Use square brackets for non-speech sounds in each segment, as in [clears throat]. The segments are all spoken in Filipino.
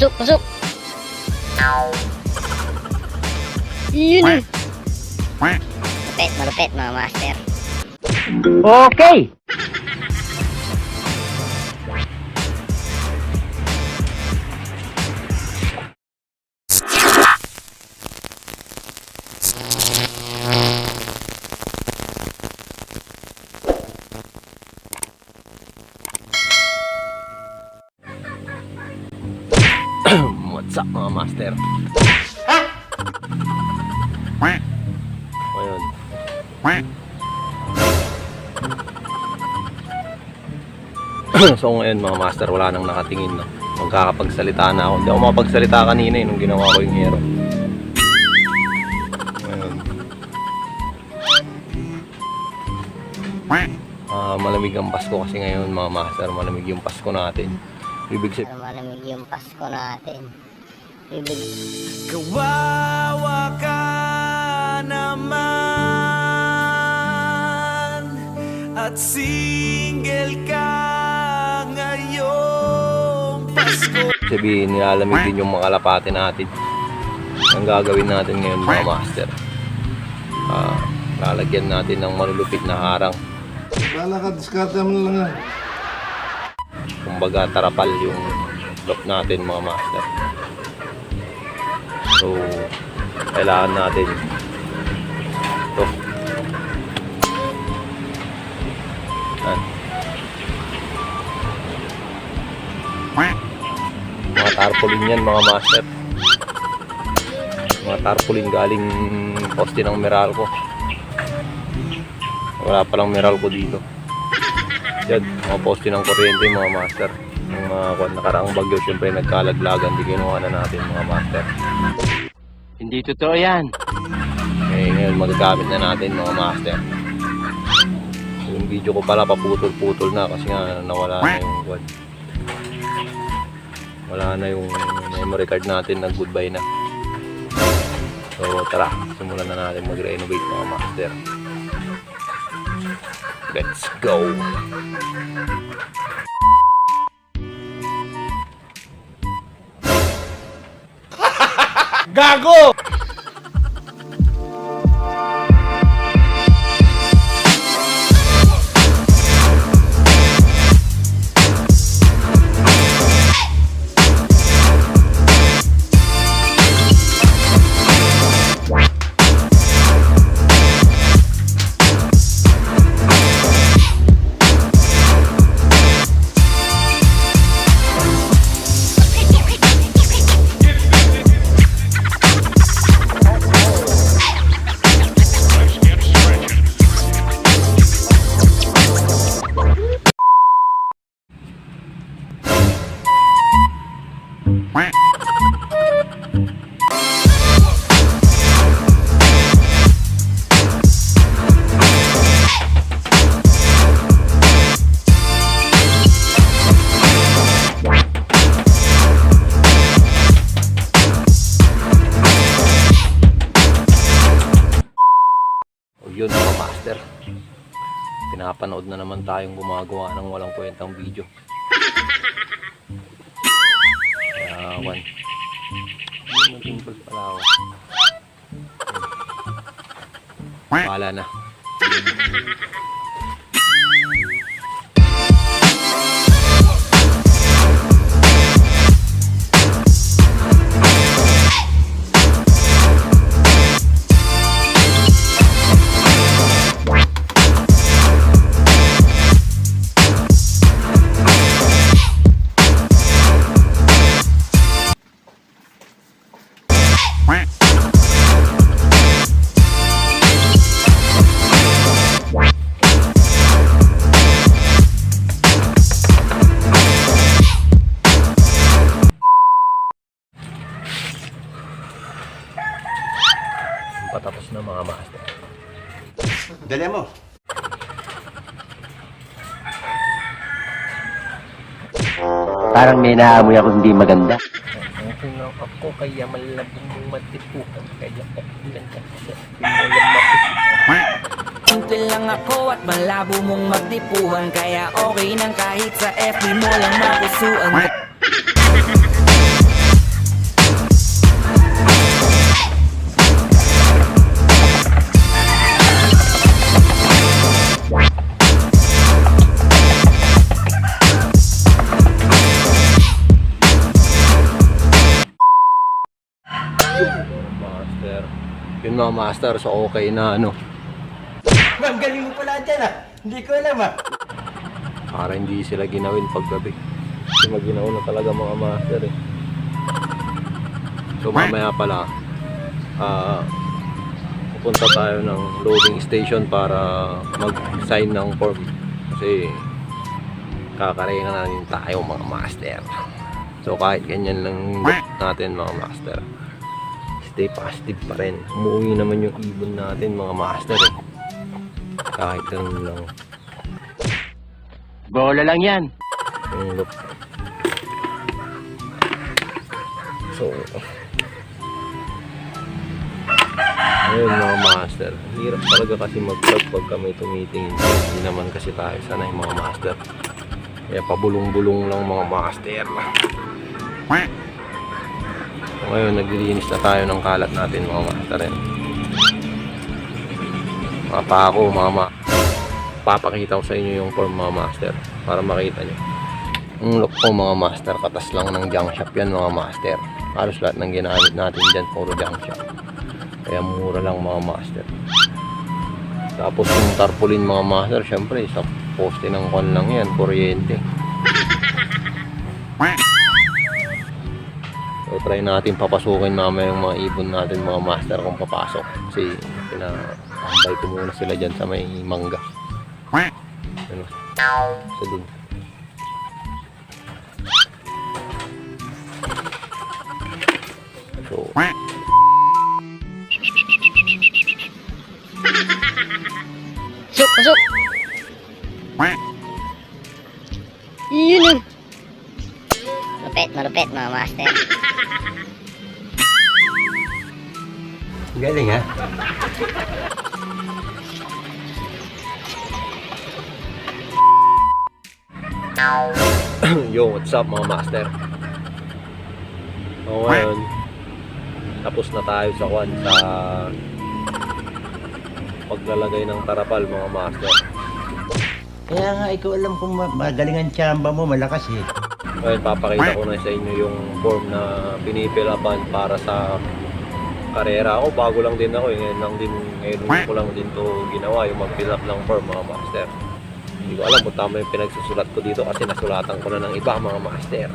Pasok, pasok. Yun eh. Malupit, malupit mga master. Okay. Up mga master? Ngayon. [clears throat] so ngayon mga master, wala nang nakatingin no. Magkakapagsalita na ako. Hindi ako makapagsalita kanina eh, nung ginawa ko yung hero. Ngayon. Ah, malamig ang Pasko kasi ngayon mga master, malamig yung Pasko natin. Ibig sabihin, malamig yung Pasko natin. Ibig Kawawa ka naman At single ka ngayong Pasko. Sabihin nilalamig din yung mga kalapate natin. Ang gagawin natin ngayon mga master? Ah, lalagyan natin ng malulupit na harang. Bala ka, diskarte mo lang yan. kumbaga tarapal yung lock natin mga master so kailangan natin. Ito. Yan. mga tarpaulin yan mga master. Mga tarpaulin galing poste ng Meralco wala palang Meralco dito. Yan, mga poste ng kuryente mga master. Ng mga kwan nakaraang bagyo syempre nagkalaglagan di kinuha na natin mga master hindi totoo yan. Eh ngayon magagamit na natin mga master. Yung video ko pala paputol-putol na kasi nga nawala na yung kwan wala na yung memory card natin nag goodbye na. So tara simulan na natin mag-renovate mga master. Let's go Cagou! Pinapanood na naman tayong gumagawa ng walang kwentang video. Kaya, one. Ayun, may pimples pala ako. Wala na. Dali mo. Parang may naamoy ako hindi maganda. Lang ako kaya malabing mong matipukan kaya kapilan ka. Simple lang ako at malabo mong magdipuhan Kaya okay nang kahit sa FB mo lang mapusuan mga master. So okay na ano. Ma'am, galing mo pala dyan ah. Hindi ko alam ah. Para hindi sila ginawin paggabi. Kasi maginaw na talaga mga master eh. So mamaya pala, ah, pupunta tayo ng loading station para mag-sign ng form. Kasi kakaringan na tayo mga master. So kahit ganyan lang natin mga master. Stay positive pa rin. Umuwi naman yung ibon natin mga master eh. Kahit ganun lang. Bola lang yan. Yung look. So, ayun mga master. Hirap talaga kasi mag-vlog pag kami tumitingin. Hindi naman kasi tayo sanay mga master. Kaya pabulong-bulong lang mga master. So, ngayon, naglilinis na tayo ng kalat natin mga. Yan. Mga pako, mga ma papakita ko sa inyo yung form mga master para makita nyo. Ang look ko mga master, katas lang ng junk shop yan mga master. Halos lahat ng ginamit natin dyan, puro junk shop. Kaya mura lang mga master. Tapos yung tarpaulin mga master, syempre sa poste ng kon lang yan, kuryente. Try natin papasukin mamaya yung mga ibon natin mga master kung papasok. Kasi pinahambay ko muna sila dyan sa may mangga. Ano? Sa dun. So, Pasok, pasok! Yun oh. Malupit, mga master. Galing ah. Yo, what's up mga master? So ngayon, tapos na tayo sa kwan sa paglalagay ng tarapal mga master. Kaya nga, ikaw alam kung ma- magaling ang tsamba mo, malakas eh. Ngayon, papakita ko na sa inyo yung form na pinipilapan para sa karera. Ako, bago lang din ako. eh. Ngayon lang din, ngayon ko lang din to ginawa, yung mag-fill up ng form mga master. Hindi ko alam kung tama yung pinagsusulat ko dito kasi nasulatan ko na ng iba mga master.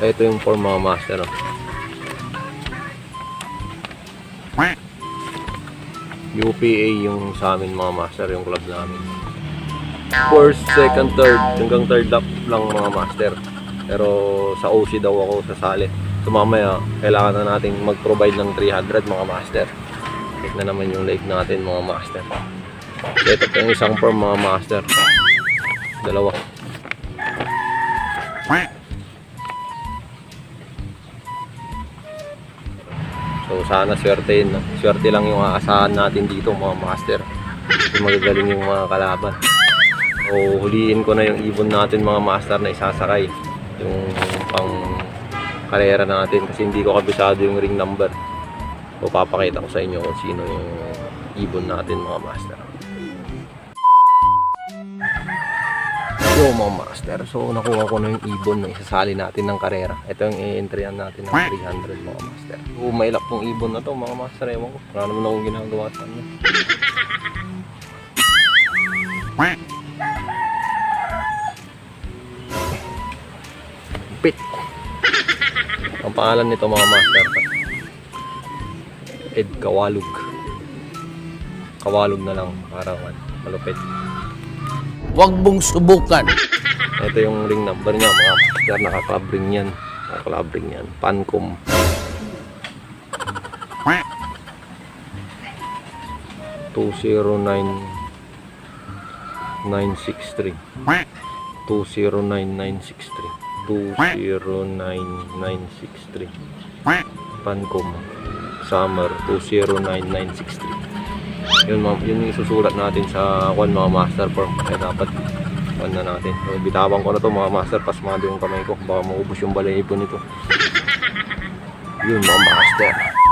Ito yung form mga master. Oh. UPA yung sa amin mga master, yung club namin. First, second, third, hanggang third lap lang mga master. Pero sa OC daw ako sasali. So mamaya, kailangan na nating mag-provide ng 300 mga master. Check na naman yung leg natin mga master. Ito po yung isang form mga master. Dalawa. So sana swerte? Swerte lang yung aasahan natin dito mga master. Magagaling yung mga kalaban. O huliin ko na yung ibon natin mga master na isasakay. Yung pang karera natin kasi hindi ko kabisado yung ring number. So papakita ko sa inyo kung sino yung ibon natin mga master. Yo mga master, so nakuha ko na yung ibon na isasali natin ng karera. Ito yung i-entryan natin ng 300 mga master. So mailap tong ibon na to mga master, ewan ko. Wala naman akong ginagawa sa kanya. Pit. Ang pangalan nito mga master. Ed Kawalug. Kawalug na lang para malupit. Huwag mong subukan. Ito yung ring number niya mga master. Naka-club-ring yan. Naka-club-ring yan. Pancom. Two zero nine nine six three. Two zero nine nine six three. Two zero nine nine six three. Pancom. Summer 209963. Yun, ma'am, yun yung isusulat natin sa kwan mga master form. Kaya dapat kwan na natin. So, bitawan ko na to mga master. Pasmado yung kamay ko. Baka maubos yung balayibo nito. Yun mga master.